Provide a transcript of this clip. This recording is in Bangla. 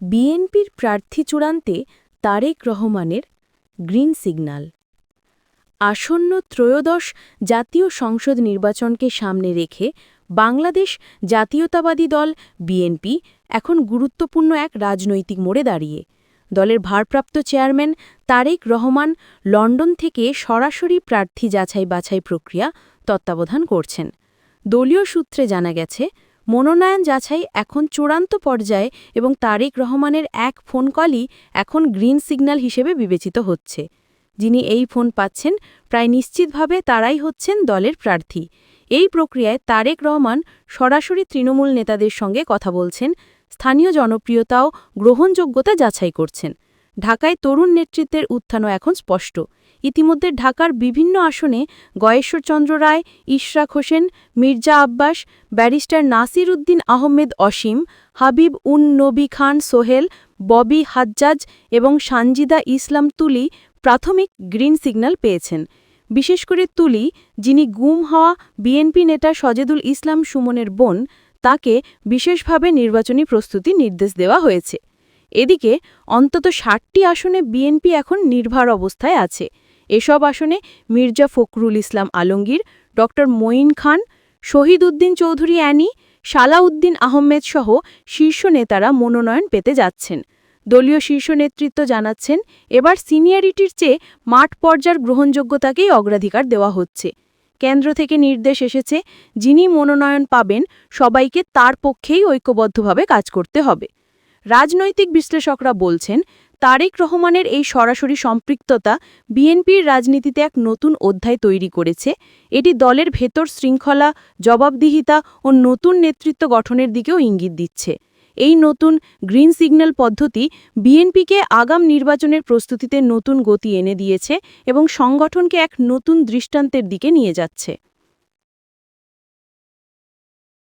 বিএনপির প্রার্থী চূড়ান্তে তারেক রহমানের গ্রিন সিগন্যাল আসন্ন ত্রয়োদশ জাতীয় সংসদ নির্বাচনকে সামনে রেখে বাংলাদেশ জাতীয়তাবাদী দল বিএনপি এখন গুরুত্বপূর্ণ এক রাজনৈতিক মোড়ে দাঁড়িয়ে। দলের ভারপ্রাপ্ত চেয়ারম্যান তারেক রহমান লন্ডন থেকে সরাসরি প্রার্থী যাচাই বাছাই প্রক্রিয়া তত্ত্বাবধান করছেন। দলীয় সূত্রে জানা গেছে মনোনয়ন যাচাই এখন চূড়ান্ত পর্যায়ে এবং তারেক রহমানের এক ফোন কলই এখন গ্রিন সিগন্যাল হিসেবে বিবেচিত হচ্ছে। যিনি এই ফোন পাচ্ছেন, প্রায় নিশ্চিতভাবে তারাই হচ্ছেন দলের প্রার্থী। এই প্রক্রিয়ায় তারেক রহমান সরাসরি তৃণমূল নেতাদের সঙ্গে কথা বলছেন, স্থানীয় জনপ্রিয়তাও গ্রহণযোগ্যতা যাচাই করছেন। ঢাকায় তরুণ নেতৃত্বের উত্থানও এখন স্পষ্ট। ইতিমধ্যে ঢাকার বিভিন্ন আসনে গয়েশ্বরচন্দ্র রায়, ইশরাক হোসেন, মির্জা আব্বাস, ব্যারিস্টার নাসির উদ্দিন আহমেদ অসীম, হাবিব উন নবী খান সোহেল, ববি হাজ্জাজ এবং সানজিদা ইসলাম তুলি প্রাথমিক গ্রিন সিগন্যাল পেয়েছেন। বিশেষ করে তুলি, যিনি গুম হওয়া বিএনপি নেতা সজেদুল ইসলাম সুমনের বোন, তাকে বিশেষভাবে নির্বাচনী প্রস্তুতি নির্দেশ দেওয়া হয়েছে। এদিকে অন্তত ষাটটি আসনে বিএনপি এখন নির্ভার অবস্থায় আছে। এসব আসনে মির্জা ফখরুল ইসলাম আলমগীর ড মঈন খান, শহীদ উদ্দিন চৌধুরী অ্যানি, সালাউদ্দিন আহমেদ সহ শীর্ষ নেতারা মনোনয়ন পেতে যাচ্ছেন। দলীয় শীর্ষ নেতৃত্ব জানাচ্ছেন, এবার সিনিয়রিটির চেয়ে মাঠ পর্যায়ের গ্রহণযোগ্যতাকেই অগ্রাধিকার দেওয়া হচ্ছে। কেন্দ্র থেকে নির্দেশ এসেছে, যিনি মনোনয়ন পাবেন, সবাইকে তার পক্ষেই ঐক্যবদ্ধভাবে কাজ করতে হবে। রাজনৈতিক বিশ্লেষকরা বলছেন, তারেক রহমানের এই সরাসরি সম্পৃক্ততা বিএনপির রাজনীতিতে এক নতুন অধ্যায় তৈরি করেছে। এটি দলের ভেতর শৃঙ্খলা, জবাবদিহিতা ও নতুন নেতৃত্ব গঠনের দিকেও ইঙ্গিত দিচ্ছে। এই নতুন গ্রিন সিগন্যাল পদ্ধতি বিএনপিকে আগাম নির্বাচনের প্রস্তুতিতে নতুন গতি এনে দিয়েছে এবং সংগঠনকে এক নতুন দৃষ্টান্তের দিকে নিয়ে যাচ্ছে।